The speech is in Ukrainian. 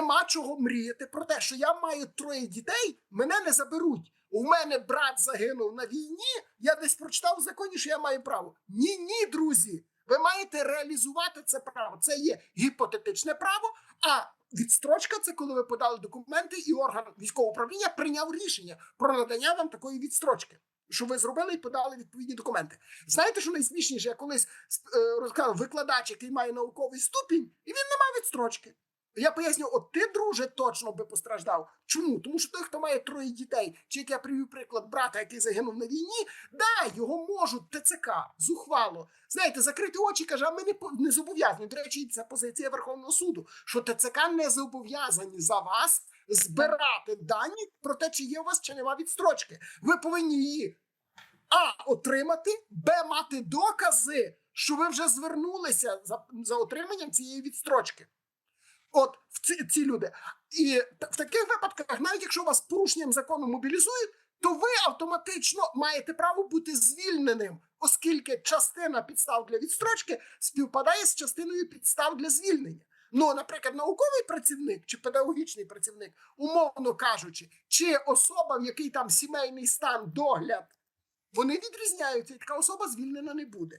нема чого мріяти про те, що я маю троє дітей, мене не заберуть. У мене брат загинув на війні. Я десь прочитав в законі, що я маю право. Ні, ні, друзі. Ви маєте реалізувати це право. Це є гіпотетичне право. А відстрочка це коли ви подали документи, і орган військового управління прийняв рішення про надання вам такої відстрочки. Що ви зробили і подали відповідні документи. Знаєте, що найсмішніше? Я колись е, розказав викладач, який має науковий ступінь, і він не мав відстрочки. Я поясню, от ти, друже, точно би постраждав. Чому? Тому що той, хто має троє дітей, чи як я привів приклад брата, який загинув на війні, да, його можуть ТЦК зухвало. Знаєте, закрити очі каже, а ми не, не зобов'язані. До речі, це позиція Верховного суду, що ТЦК не зобов'язані за вас збирати дані про те, чи є у вас чи нема відстрочки. Ви повинні її а отримати, Б мати докази, що ви вже звернулися за, за отриманням цієї відстрочки. От в ці, ці люди. І в таких випадках, навіть якщо вас порушенням закону мобілізують, то ви автоматично маєте право бути звільненим, оскільки частина підстав для відстрочки співпадає з частиною підстав для звільнення. Ну, наприклад, науковий працівник чи педагогічний працівник, умовно кажучи, чи особа, в якій там сімейний стан, догляд, вони відрізняються, і така особа звільнена не буде.